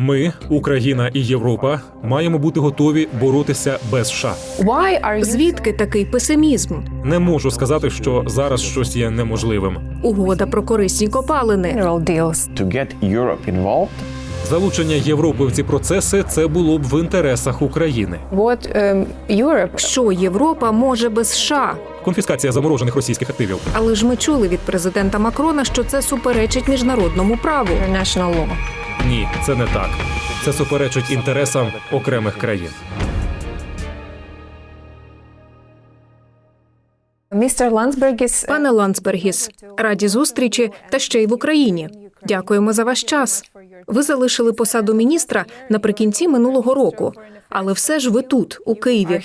Ми, Україна і Європа, маємо бути готові боротися без США. Звідки такий песимізм? Не можу сказати, що зараз щось є неможливим. Угода про корисні копалини. Залучення Європи в ці процеси це було б в інтересах України. What um, Europe Що Європа може без США? Конфіскація заморожених російських активів. Але ж ми чули від президента Макрона, що це суперечить міжнародному праву. international law? Ні, це не так. Це суперечить інтересам окремих країн. Mr. Landsbergis, Пане Ландсбергіс, раді зустрічі та ще й в Україні. Дякуємо за ваш час. Ви залишили посаду міністра наприкінці минулого року, але все ж ви тут, у Києві,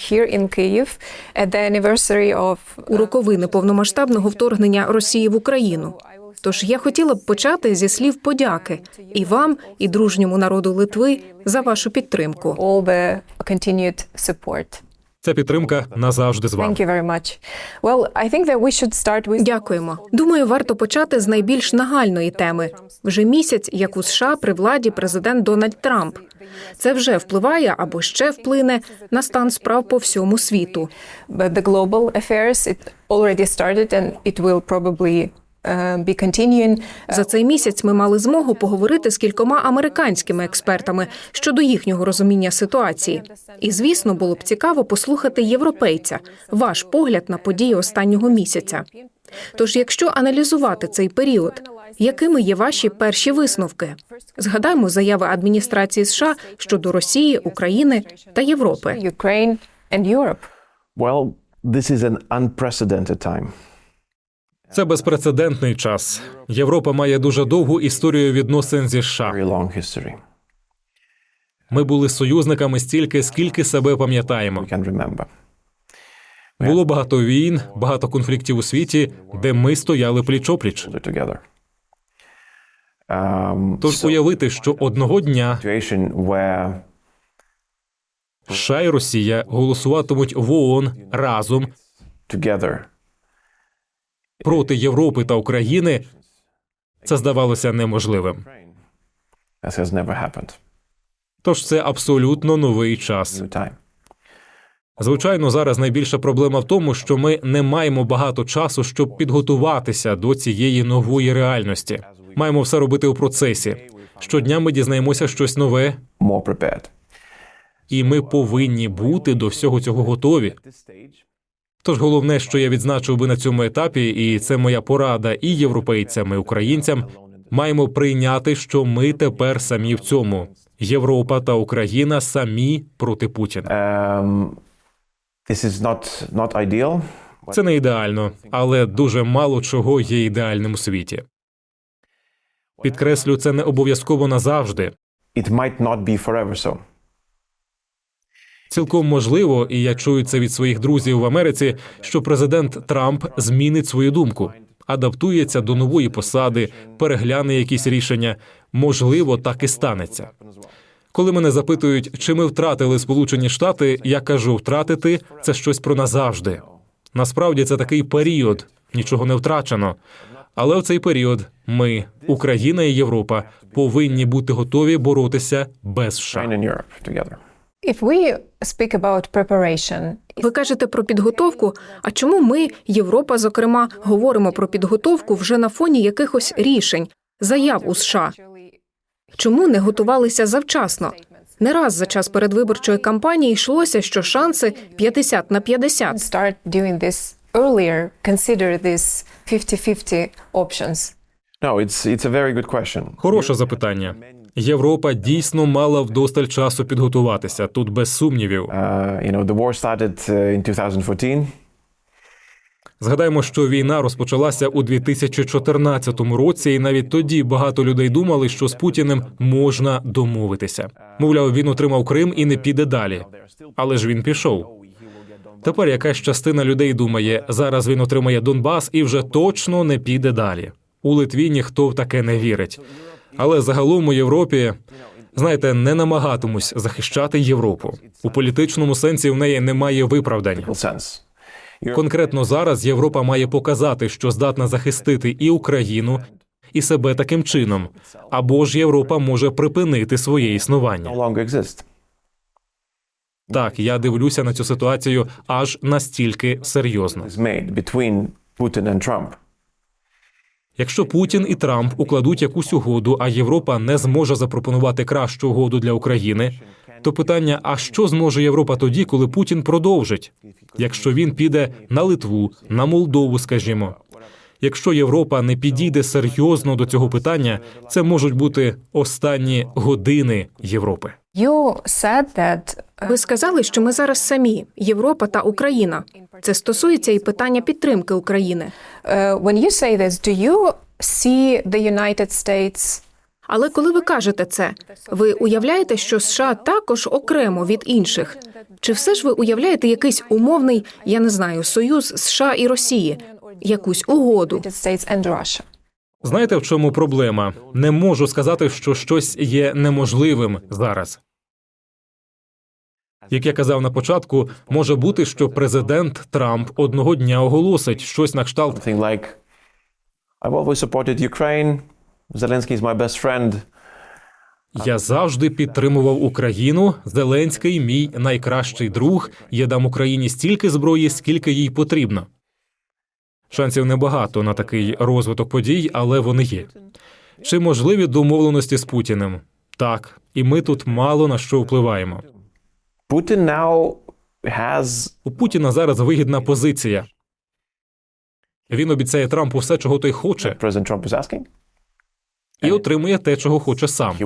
у роковини повномасштабного вторгнення Росії в Україну. Тож я хотіла б почати зі слів подяки і вам, і дружньому народу Литви за вашу підтримку. all the continued support. Ця підтримка назавжди з вами. Дякуємо. Думаю, варто почати з найбільш нагальної теми. Вже місяць, як у США при владі президент Дональд Трамп. Це вже впливає або ще вплине на стан справ по всьому світу. But the global affairs it already started and it will probably. За цей місяць ми мали змогу поговорити з кількома американськими експертами щодо їхнього розуміння ситуації. І звісно, було б цікаво послухати європейця, ваш погляд на події останнього місяця. Тож, якщо аналізувати цей період, якими є ваші перші висновки? Згадаймо заяви адміністрації США щодо Росії, України та Європи. Well this is an unprecedented time Це безпрецедентний час. Європа має дуже довгу історію відносин зі США. Ми були союзниками стільки, скільки себе пам'ятаємо. Було багато війн, багато конфліктів у світі, де ми стояли it together um, Тож уявити, що одного дня США і Росія голосуватимуть в ООН разом проти Європи та України, це здавалося неможливим. Тож це абсолютно новий час. Звичайно, зараз найбільша проблема в тому, що ми не маємо багато часу, щоб підготуватися до цієї нової реальності. Маємо все робити у процесі. Щодня ми дізнаємося щось нове, і ми повинні бути до всього цього готові. Тож головне, що я відзначив би на цьому етапі, і це моя порада і європейцям, і українцям. Маємо прийняти, що ми тепер самі в цьому. Європа та Україна самі проти Путіна. um, this is not not ideal Це не ідеально, але дуже мало чого є ідеальним у світі. Підкреслю, це не обов'язково назавжди. it might not be forever so Цілком можливо, і я чую це від своїх друзів в Америці, що президент Трамп змінить свою думку, адаптується до нової посади, перегляне якісь рішення. Можливо, так і станеться. Коли мене запитують, чи ми втратили Сполучені Штати, я кажу, втратити це щось про назавжди. Насправді це такий період, нічого не втрачено. Але в цей період ми, Україна і Європа, повинні бути готові боротися без США. Ви кажете про підготовку. А чому ми, Європа, зокрема, говоримо про підготовку вже на фоні якихось рішень, заяв у США? Чому не готувалися завчасно? Не раз за час передвиборчої кампанії йшлося, що шанси 50 на 50. start doing this earlier, consider this 50-50 options. no it's it's a very good question Хороше запитання. Європа дійсно мала вдосталь часу підготуватися. Тут без сумнівів. uh, uh, in 2014 Згадаємо, що війна розпочалася у 2014 році, і навіть тоді багато людей думали, що з Путіним можна домовитися. Мовляв, він отримав Крим і не піде далі. Але ж він пішов. Тепер якась частина людей думає, зараз він отримає Донбас і вже точно не піде далі. У Литві ніхто в таке не вірить. Але загалом у Європі, знаєте, не намагатимусь захищати Європу. У політичному сенсі в неї немає виправдань. Конкретно зараз Європа має показати, що здатна захистити і Україну, і себе таким чином, або ж Європа може припинити своє існування. Так, я дивлюся на цю ситуацію аж настільки серйозно. Is made between Putin and Trump. Якщо Путін і Трамп укладуть якусь угоду, а Європа не зможе запропонувати кращу угоду для України, то питання: а що зможе Європа тоді, коли Путін продовжить? Якщо він піде на Литву, на Молдову, скажімо. Якщо Європа не підійде серйозно до цього питання, це можуть бути останні години Європи. You said that uh, Ви сказали, що ми зараз самі Європа та Україна. Це стосується і питання підтримки України. uh, when you say this, do you see the United States Але коли ви кажете це, ви уявляєте, що США також окремо від інших? Чи все ж ви уявляєте якийсь умовний, я не знаю, союз США і Росії, якусь угоду? Знаєте, в чому проблема? Не можу сказати, що щось є неможливим зараз. Як я казав на початку, може бути, що президент Трамп одного дня оголосить щось на кшталт is my best friend. Я завжди підтримував Україну. Зеленський мій найкращий друг. Я дам Україні стільки зброї, скільки їй потрібно. Шансів небагато на такий розвиток подій, але вони є. Чи можливі домовленості з Путіним? Так, і ми тут мало на що впливаємо. Now has У Путіна зараз вигідна позиція. Він обіцяє Трампу все, чого той хоче, і отримує те, чого хоче сам.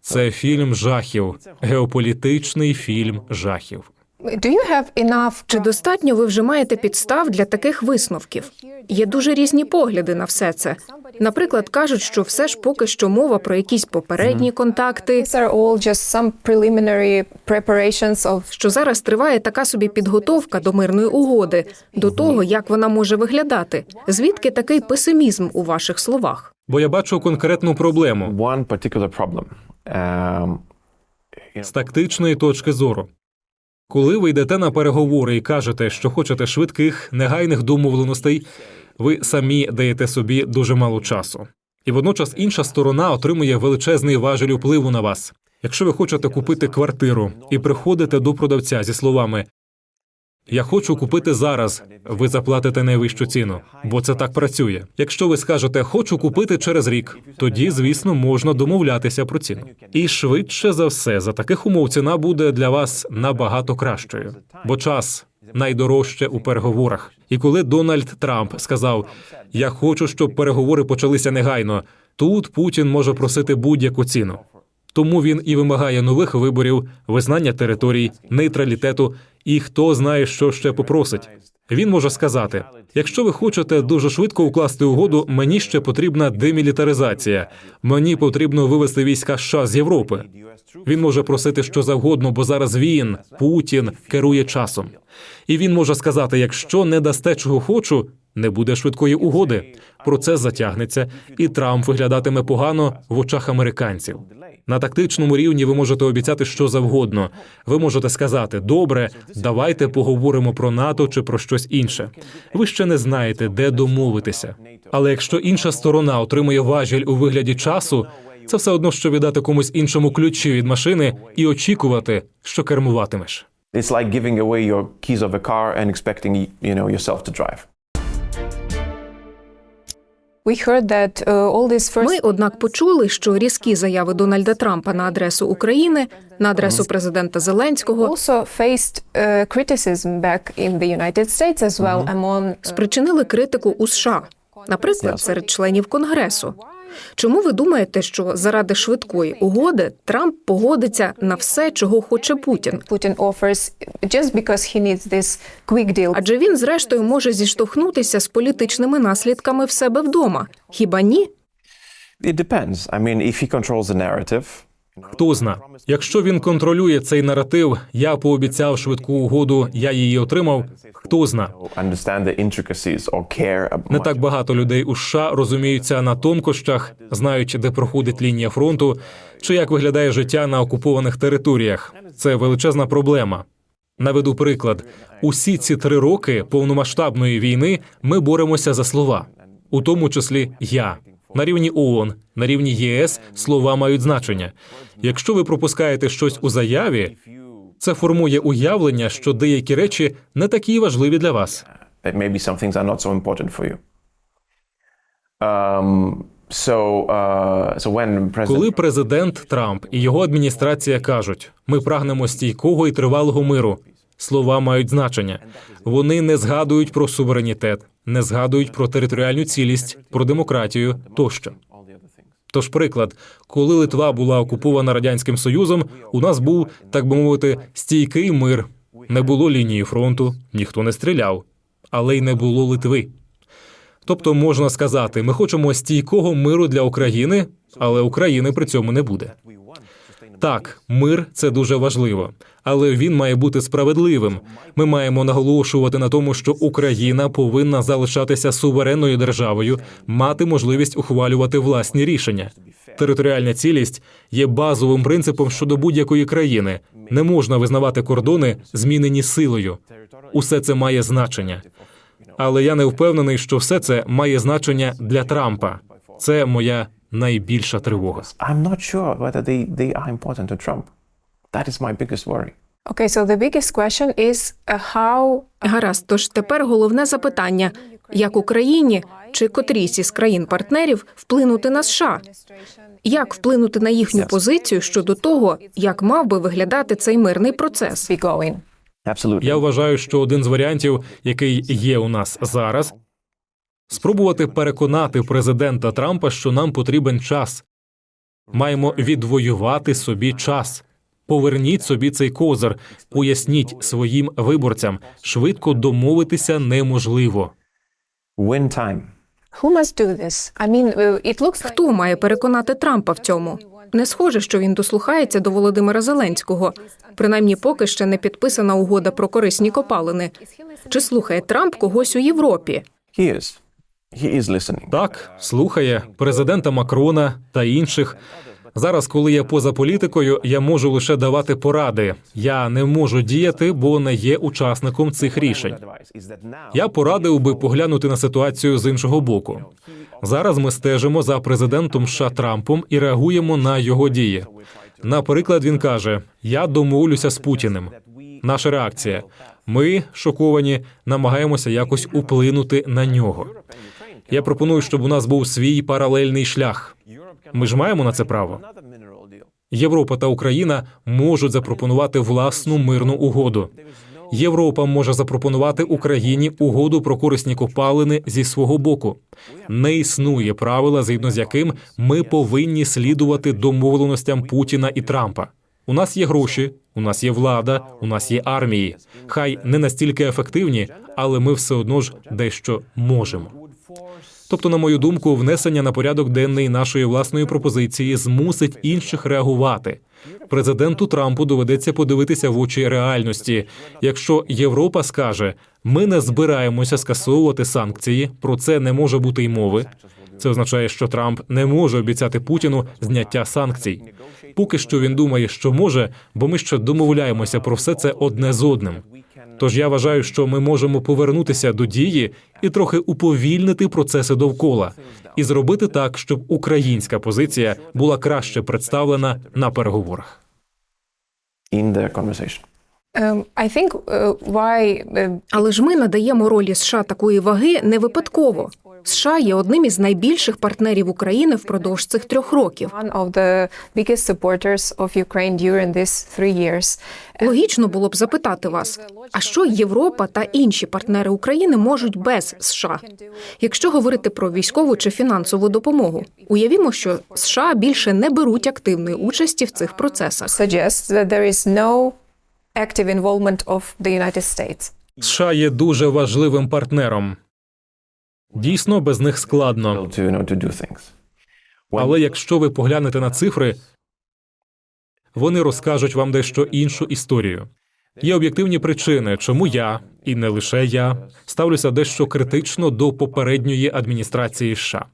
Це фільм жахів, геополітичний фільм жахів. Do you have enough? Чи достатньо ви вже маєте підстав для таких висновків? Є дуже різні погляди на все це. Наприклад, кажуть, що все ж поки що мова про якісь попередні контакти, These are all just some preliminary preparations of що зараз триває така собі підготовка до мирної угоди, до того, як вона може виглядати. Звідки такий песимізм у ваших словах? Бо я бачу конкретну проблему One particular problem. Um, з тактичної точки зору. Коли ви йдете на переговори і кажете, що хочете швидких, негайних домовленостей, ви самі даєте собі дуже мало часу. І водночас інша сторона отримує величезний важель впливу на вас. Якщо ви хочете купити квартиру і приходите до продавця зі словами Я хочу купити зараз, ви заплатите найвищу ціну, бо це так працює. Якщо ви скажете хочу купити через рік, тоді, звісно, можна домовлятися про ціну. І швидше за все, за таких умов ціна буде для вас набагато кращою, бо час найдорожче у переговорах. І коли Дональд Трамп сказав: Я хочу, щоб переговори почалися негайно, тут Путін може просити будь-яку ціну. Тому він і вимагає нових виборів, визнання територій, нейтралітету і хто знає, що ще попросить. Він може сказати: якщо ви хочете дуже швидко укласти угоду, мені ще потрібна демілітаризація. Мені потрібно вивести війська США з Європи. Він може просити що завгодно, бо зараз він, Путін, керує часом. І він може сказати: якщо не дасте чого хочу, не буде швидкої угоди. Процес затягнеться, і Трамп виглядатиме погано в очах американців. На тактичному рівні ви можете обіцяти що завгодно. Ви можете сказати: добре, давайте поговоримо про НАТО чи про щось інше. Ви ще не знаєте, де домовитися. Але якщо інша сторона отримує важіль у вигляді часу, це все одно, що віддати комусь іншому ключі від машини і очікувати, що кермуватимеш. it's like giving away your keys of a car and expecting you know yourself to drive. Ми, однак, почули, що різкі заяви Дональда Трампа на адресу України, на адресу президента Зеленського also faced uh, criticism back in the United States as well among uh, спричинили критику у США, наприклад, серед членів Конгресу. Чому ви думаєте, що заради швидкої угоди Трамп погодиться на все, чого хоче Путін? Putin offers just because he needs this quick deal. Адже він, зрештою, може зіштовхнутися з політичними наслідками в себе вдома. Хіба ні? It depends. I mean, if he controls the narrative, Хто зна, якщо він контролює цей наратив, я пообіцяв швидку угоду, я її отримав. Хто зна, не так багато людей у США розуміються на тонкощах, знають, де проходить лінія фронту, чи як виглядає життя на окупованих територіях. Це величезна проблема. Наведу приклад: усі ці три роки повномасштабної війни ми боремося за слова. у тому числі я. На рівні ООН, на рівні ЄС слова мають значення. Якщо ви пропускаєте щось у заяві, це формує уявлення, що деякі речі не такі важливі для вас. Um, uh, Коли президент Трамп і його адміністрація кажуть, ми прагнемо стійкого і тривалого миру, слова мають значення. Вони не згадують про суверенітет, не згадують про територіальну цілість, про демократію тощо. Тож, приклад, коли Литва була окупована радянським союзом, у нас був, так би мовити, стійкий мир. Не було лінії фронту, ніхто не стріляв, але й не було Литви. Тобто можна сказати, ми хочемо стійкого миру для України, але України при цьому не буде. Так, мир це дуже важливо, але він має бути справедливим. Ми маємо наголошувати на тому, що Україна повинна залишатися суверенною державою, мати можливість ухвалювати власні рішення. Територіальна цілість є базовим принципом щодо будь-якої країни. Не можна визнавати кордони, змінені силою. Усе це має значення. Але я не впевнений, що все це має значення для Трампа. Це моя найбільша тривога. I'm not sure whether they, they are important to Trump. That is my biggest worry. Okay, so the biggest question is uh, how Гаразд, тож тепер головне запитання: як Україні чи котрійсь із країн-партнерів вплинути на США? Як вплинути на їхню позицію щодо того, як мав би виглядати цей мирний процес? Я вважаю, що один з варіантів, який є у нас зараз, спробувати переконати президента Трампа, що нам потрібен час. Маємо відвоювати собі час. Поверніть собі цей козир, поясніть своїм виборцям, швидко домовитися неможливо. Win time. Uh, Хто має переконати Трампа в цьому? Не схоже, що він дослухається до Володимира Зеленського. Принаймні, поки ще не підписана угода про корисні копалини. Чи слухає Трамп когось у Європі? He is. Так, слухає президента Макрона та інших. Зараз, коли я поза політикою, я можу лише давати поради. Я не можу діяти, бо не є учасником цих рішень. Я порадив би поглянути на ситуацію з іншого боку. Зараз ми стежимо за президентом США Трампом і реагуємо на його дії. Наприклад, він каже: Я домовлюся з Путіним. Наша реакція: ми шоковані, намагаємося якось уплинути на нього. Я пропоную, щоб у нас був свій паралельний шлях. Ми ж маємо на це право. Європа та Україна можуть запропонувати власну мирну угоду. Європа може запропонувати Україні угоду про корисні копалини зі свого боку. Не існує правила, згідно з яким ми повинні слідувати домовленостям Путіна і Трампа. У нас є гроші, у нас є влада, у нас є армії. Хай не настільки ефективні, але ми все одно ж дещо можемо. Тобто, на мою думку, внесення на порядок денний нашої власної пропозиції змусить інших реагувати. Президенту Трампу доведеться подивитися в очі реальності. Якщо Європа скаже, ми не збираємося скасовувати санкції, про це не може бути й мови. Це означає, що Трамп не може обіцяти Путіну зняття санкцій. Поки що він думає, що може, бо ми ще домовляємося про все це одне з одним. Тож я вважаю, що ми можемо повернутися до дії і трохи уповільнити процеси довкола, і зробити так, щоб українська позиція була краще представлена на переговорах. In the conversation. um, I think uh, why uh, Але ж ми надаємо ролі США такої ваги не випадково. США є одним із найбільших партнерів України впродовж цих трьох років. Логічно було б запитати вас, а що Європа та інші партнери України можуть без США? Якщо говорити про військову чи фінансову допомогу, уявімо, що США більше не беруть активної участі в цих процесах. Active involvement of the United States. США є дуже важливим партнером. Дійсно, без них складно. Але якщо ви поглянете на цифри, вони розкажуть вам дещо іншу історію. Є об'єктивні причини, чому я, і не лише я, ставлюся дещо критично до попередньої адміністрації США.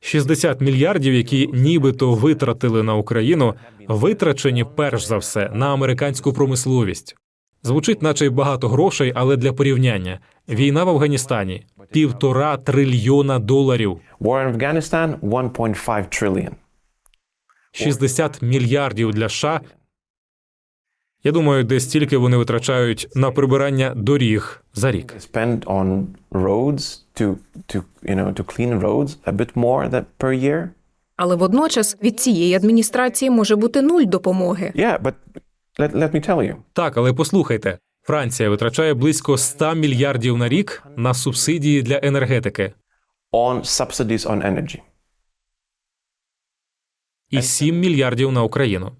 60 мільярдів, які нібито витратили на Україну, витрачені перш за все на американську промисловість. Звучить, наче й багато грошей, але для порівняння війна в Афганістані півтора трильйона доларів, War in Afghanistan, 1.5 trillion. 60 мільярдів для США. Я думаю, десь стільки вони витрачають на прибирання доріг за рік. Spend on roads to, to, you know, to clean roads a bit more that per year. Але водночас від цієї адміністрації може бути нуль допомоги. Yeah, but let, let me tell you, Так, але послухайте, Франція витрачає близько 100 мільярдів на рік на субсидії для енергетики on subsidies on energy. і 7 мільярдів на Україну.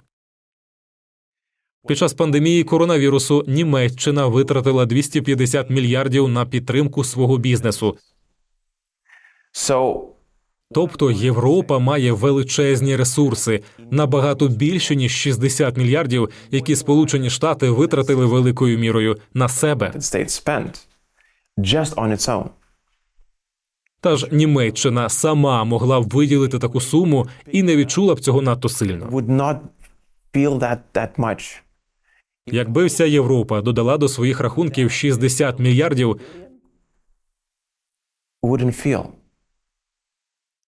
Під час пандемії коронавірусу Німеччина витратила 250 мільярдів на підтримку свого бізнесу. So Тобто Європа має величезні ресурси, набагато більше ніж 60 мільярдів, які Сполучені Штати витратили великою мірою на себе. Та ж Німеччина сама могла б виділити таку суму і не відчула б цього надто сильно. Якби вся Європа додала до своїх рахунків 60 мільярдів, Wouldn't feel.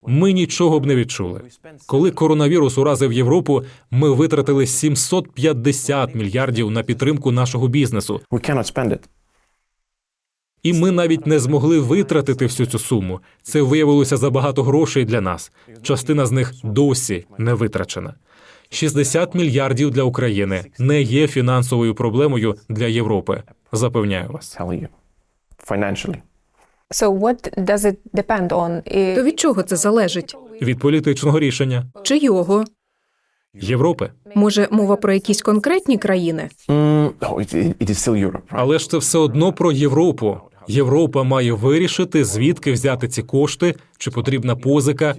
Ми нічого б не відчули. Коли коронавірус уразив Європу, ми витратили 750 мільярдів на підтримку нашого бізнесу, і ми навіть не змогли витратити всю цю суму. Це виявилося забагато грошей для нас. Частина з них досі не витрачена. 60 мільярдів для України не є фінансовою проблемою для Європи. Запевняю вас. So what does it depend on? I- То від чого це залежить? Від політичного рішення Чи його? Європи. Може, мова про якісь конкретні країни? Mm, oh, it, it- it is still Europe, right? Але ж це все одно про Європу. Європа має вирішити, звідки взяти ці кошти, чи потрібна позика.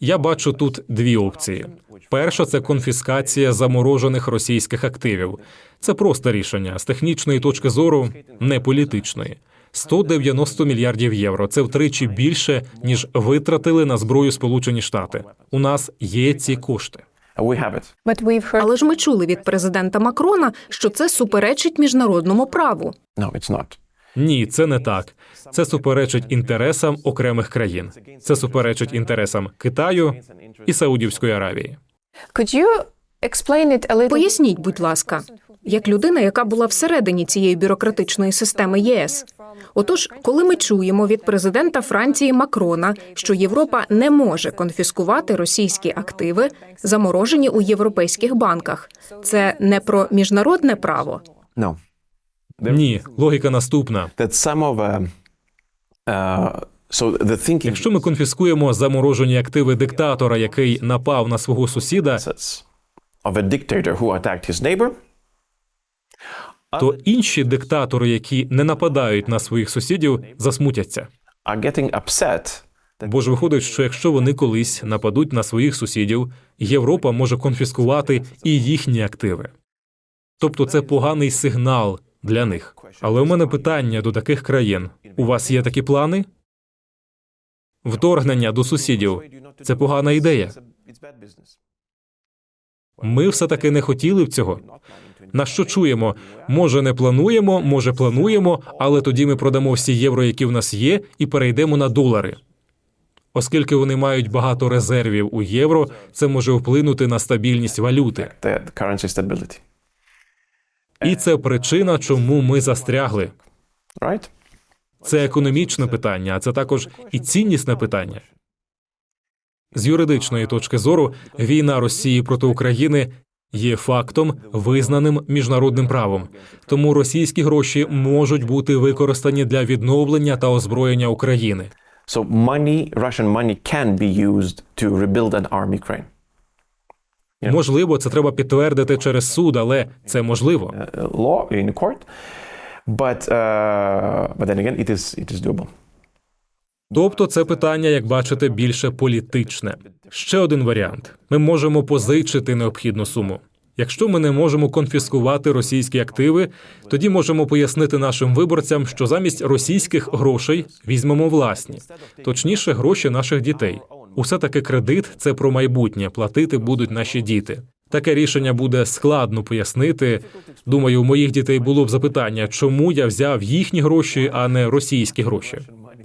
Я бачу тут дві опції. Перша це конфіскація заморожених російських активів. Це просто рішення з технічної точки зору, не політичної. 190 мільярдів євро. Це втричі більше, ніж витратили на зброю Сполучені Штати. У нас є ці кошти. Але ж ми чули від президента Макрона, що це суперечить міжнародному праву. Ні, це не так. Це суперечить інтересам окремих країн. Це суперечить інтересам Китаю і Саудівської Аравії. Поясніть, будь ласка, як людина, яка була всередині цієї бюрократичної системи ЄС. Отож, коли ми чуємо від президента Франції Макрона, що Європа не може конфіскувати російські активи, заморожені у європейських банках, це не про міжнародне право. No. Ні, логіка наступна. Uh, uh, Якщо ми конфіскуємо заморожені активи диктатора, який напав на свого сусіда, of a dictator who attacked his neighbor, то інші диктатори, які не нападають на своїх сусідів, засмутяться. Бо ж виходить, що якщо вони колись нападуть на своїх сусідів, Європа може конфіскувати і їхні активи. Тобто це поганий сигнал для них. Але у мене питання до таких країн: у вас є такі плани? Вторгнення до сусідів це погана ідея. Ми все таки не хотіли б цього. На що чуємо? Може, не плануємо, може, плануємо, але тоді ми продамо всі євро, які в нас є, і перейдемо на долари. Оскільки вони мають багато резервів у євро, це може вплинути на стабільність валюти. І це причина, чому ми застрягли. Це економічне питання, а це також і ціннісне питання. З юридичної точки зору, війна Росії проти України є фактом, визнаним міжнародним правом. Тому російські гроші можуть бути використані для відновлення та озброєння України. So money, Russian money, can be used to rebuild and arm Ukraine. Можливо, це треба підтвердити через суд, але це можливо. Uh, law in court, but uh, but then again, it is it is doable. Тобто, це питання, як бачите, більше політичне. Ще один варіант: ми можемо позичити необхідну суму. Якщо ми не можемо конфіскувати російські активи, тоді можемо пояснити нашим виборцям, що замість російських грошей візьмемо власні, точніше, гроші наших дітей. Усе таки кредит це про майбутнє, платити будуть наші діти. Таке рішення буде складно пояснити. Думаю, у моїх дітей було б запитання, чому я взяв їхні гроші, а не російські гроші.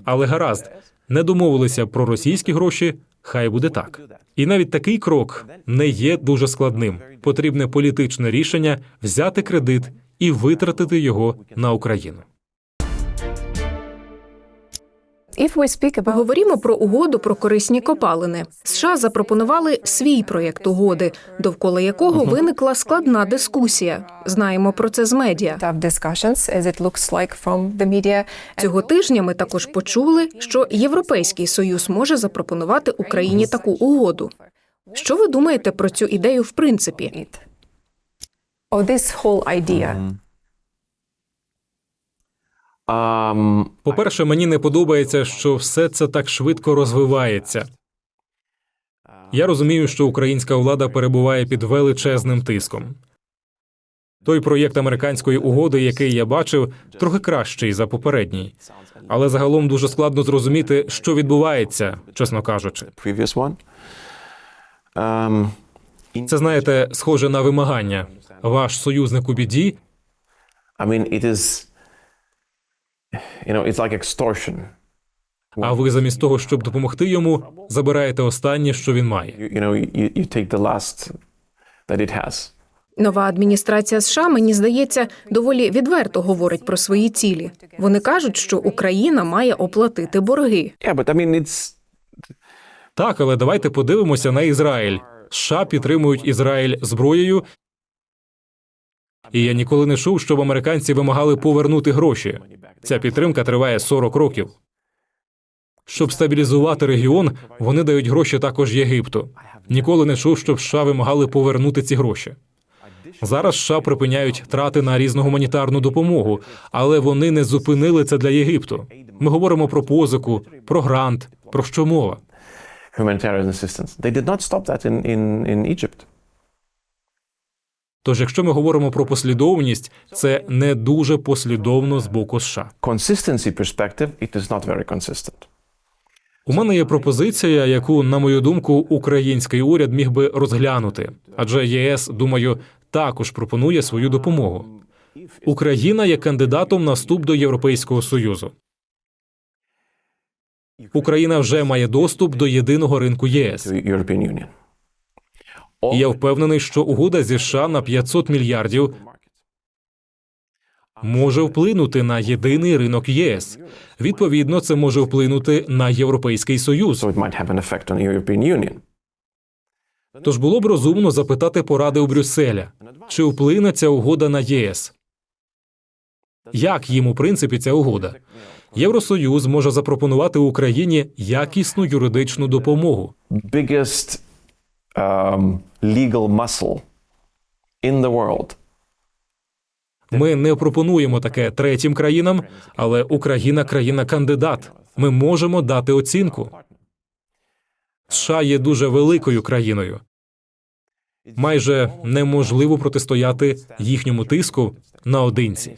Але гаразд, не домовилися про російські гроші. Хай буде так. І навіть такий крок не є дуже складним. Потрібне політичне рішення взяти кредит і витратити його на Україну. Говоримо про угоду про корисні копалини. США запропонували свій проєкт угоди, довкола якого виникла складна дискусія. Знаємо про це з медіа. Цього тижня ми також почули, що Європейський союз може запропонувати Україні таку угоду. Що ви думаєте про цю ідею в принципі? it. Or this whole idea. Um, По-перше, мені не подобається, що все це так швидко розвивається. Я розумію, що українська влада перебуває під величезним тиском. Той проєкт американської угоди, який я бачив, трохи кращий за попередній, але загалом дуже складно зрозуміти, що відбувається, чесно кажучи. Це знаєте, схоже на вимагання. Ваш союзник у біді, I mean, it is, you know, it's like extortion. А ви замість того, щоб допомогти йому, забираєте останнє, що він має. You, you know, you, you take the last that it has. Нова адміністрація США, мені здається, доволі відверто говорить про свої цілі. Вони кажуть, що Україна має оплатити борги. Yeah, but I mean, it's Так, але давайте подивимося на Ізраїль. США підтримують Ізраїль зброєю. І я ніколи не чув, щоб американці вимагали повернути гроші. Ця підтримка триває 40 років. Щоб стабілізувати регіон, вони дають гроші також Єгипту. Ніколи не чув, щоб США вимагали повернути ці гроші. Зараз США припиняють трати на різну гуманітарну допомогу, але вони не зупинили це для Єгипту. Ми говоримо про позику, про грант. Про що мова? humanitarian assistance. They did not stop that in, in, in Egypt. Тож, якщо ми говоримо про послідовність, це не дуже послідовно з боку США. Consistency perspective, it is not very consistent. У мене є пропозиція, яку, на мою думку, український уряд міг би розглянути, адже ЄС, думаю, також пропонує свою допомогу. Україна є кандидатом на вступ до Європейського союзу. Україна вже має доступ до єдиного ринку ЄС. І я впевнений, що угода зі США на 500 мільярдів може вплинути на єдиний ринок ЄС. Відповідно, це може вплинути на Європейський Союз. Тож було б розумно запитати поради у Брюсселя, чи вплине ця угода на єС. Як їм у принципі ця угода? Євросоюз може запропонувати Україні якісну юридичну допомогу. Biggest um, legal muscle in the world. Ми не пропонуємо таке третім країнам, але Україна країна кандидат. Ми можемо дати оцінку. США є дуже великою країною. Майже неможливо протистояти їхньому тиску наодинці.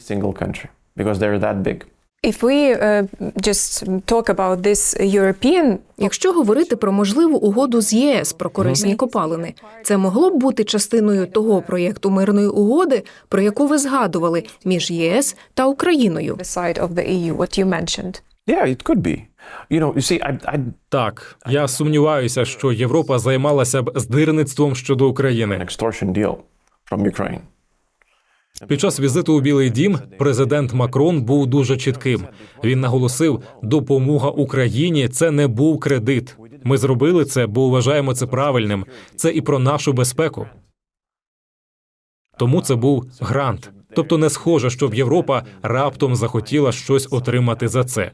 If we uh, just talk about this European Якщо говорити про можливу угоду з ЄС про корисні копалини, це могло б бути частиною того проєкту мирної угоди, про яку ви згадували між ЄС та Україною. mentioned. Yeah, it could be. You know, you see, I, I Так, я сумніваюся, що Європа займалася б здирництвом щодо України. extortion deal from Ukraine. Під час візиту у Білий Дім президент Макрон був дуже чітким. Він наголосив, допомога Україні це не був кредит. Ми зробили це, бо вважаємо це правильним. Це і про нашу безпеку. Тому це був грант. Тобто не схоже, щоб Європа раптом захотіла щось отримати за це.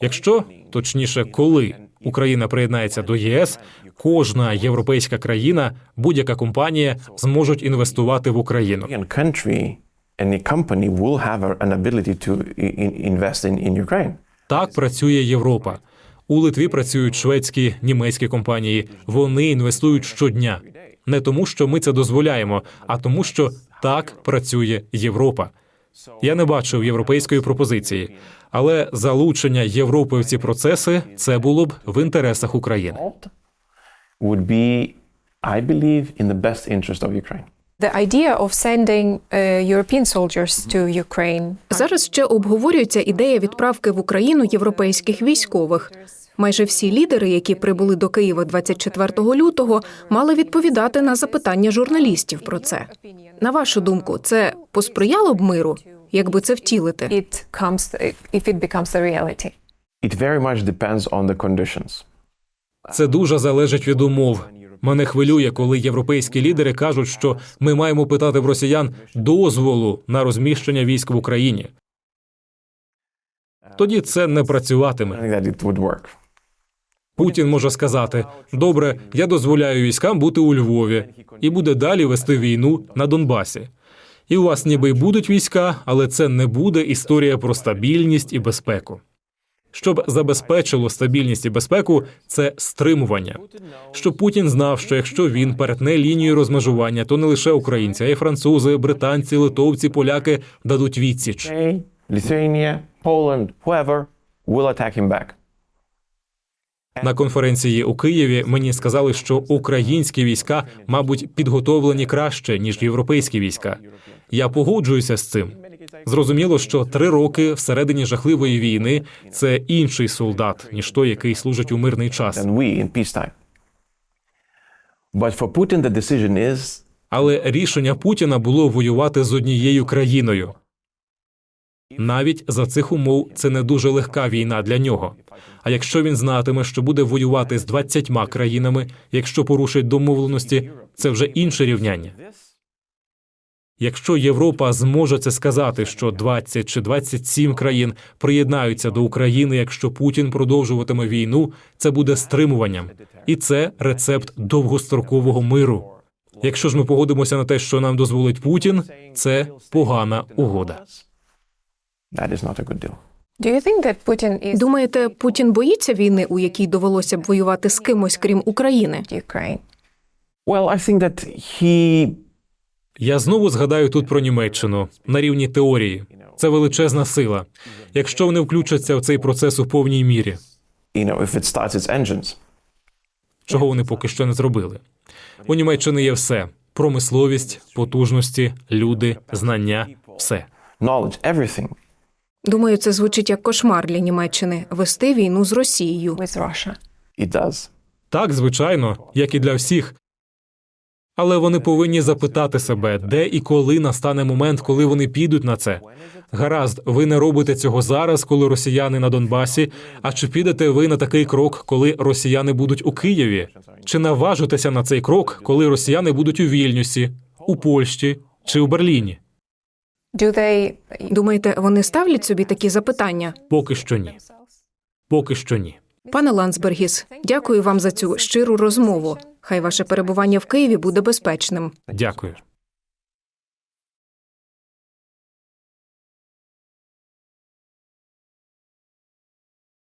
Якщо точніше, коли Україна приєднається до єС, кожна європейська країна, будь-яка компанія зможуть інвестувати в Україну. Так працює Європа. У Литві працюють шведські, німецькі компанії. Вони інвестують щодня. Не тому, що ми це дозволяємо, а тому, що так працює Європа. Я не бачив європейської пропозиції. Але залучення Європи в ці процеси це було б в інтересах України. Would be, I believe, in the best interest of Ukraine. The idea of sending uh, European soldiers to Ukraine Зараз ще обговорюється ідея відправки в Україну європейських військових. Майже всі лідери, які прибули до Києва 24 лютого, мали відповідати на запитання журналістів про це. На вашу думку, це посприяло б миру, якби це втілити? it comes if it becomes a reality. It very much depends on the conditions. Це дуже залежить від умов. Мене хвилює, коли європейські лідери кажуть, що ми маємо питати в росіян дозволу на розміщення військ в Україні. Тоді це не працюватиме. Путін може сказати: добре, я дозволяю військам бути у Львові і буде далі вести війну на Донбасі. І у вас ніби й будуть війська, але це не буде історія про стабільність і безпеку. Щоб забезпечило стабільність і безпеку, це стримування. Щоб Путін знав, що якщо він перетне лінію розмежування, то не лише українці, а й французи, британці, литовці, поляки дадуть відсіч. Hey, Поленд, will attack him back. На конференції у Києві мені сказали, що українські війська, мабуть, підготовлені краще ніж європейські війська. Я погоджуюся з цим. Зрозуміло, що три роки всередині жахливої війни це інший солдат, ніж той, який служить у мирний час. Але рішення Путіна було воювати з однією країною. Навіть за цих умов це не дуже легка війна для нього. А якщо він знатиме, що буде воювати з 20 країнами, якщо порушить домовленості, це вже інше рівняння. Якщо Європа зможе це сказати, що 20 чи 27 країн приєднаються до України, якщо Путін продовжуватиме війну, це буде стримуванням, і це рецепт довгострокового миру. Якщо ж ми погодимося на те, що нам дозволить Путін, це погана угода. That is not a good deal. Do you think that Putin is Думаєте, Путін боїться війни, у якій довелося б воювати з кимось, крім України? Ukraine? Well, I think that he Я знову згадаю тут про Німеччину на рівні теорії. Це величезна сила. Якщо вони включаться в цей процес у повній мірі, you know, if it starts its engines, чого вони поки що не зробили. У Німеччини є все: промисловість, потужності, люди, знання, все. knowledge, everything. Думаю, це звучить як кошмар для Німеччини вести війну з Росією. It does. Так, звичайно, як і для всіх. Але вони повинні запитати себе, де і коли настане момент, коли вони підуть на це. Гаразд, ви не робите цього зараз, коли росіяни на Донбасі. А чи підете ви на такий крок, коли росіяни будуть у Києві? Чи наважитеся на цей крок, коли росіяни будуть у Вільнюсі, у Польщі чи у Берліні? Думаєте, вони ставлять собі такі запитання? Поки що ні. Поки що ні. Пане Лансбергіс, дякую вам за цю щиру розмову. Хай ваше перебування в Києві буде безпечним. Дякую.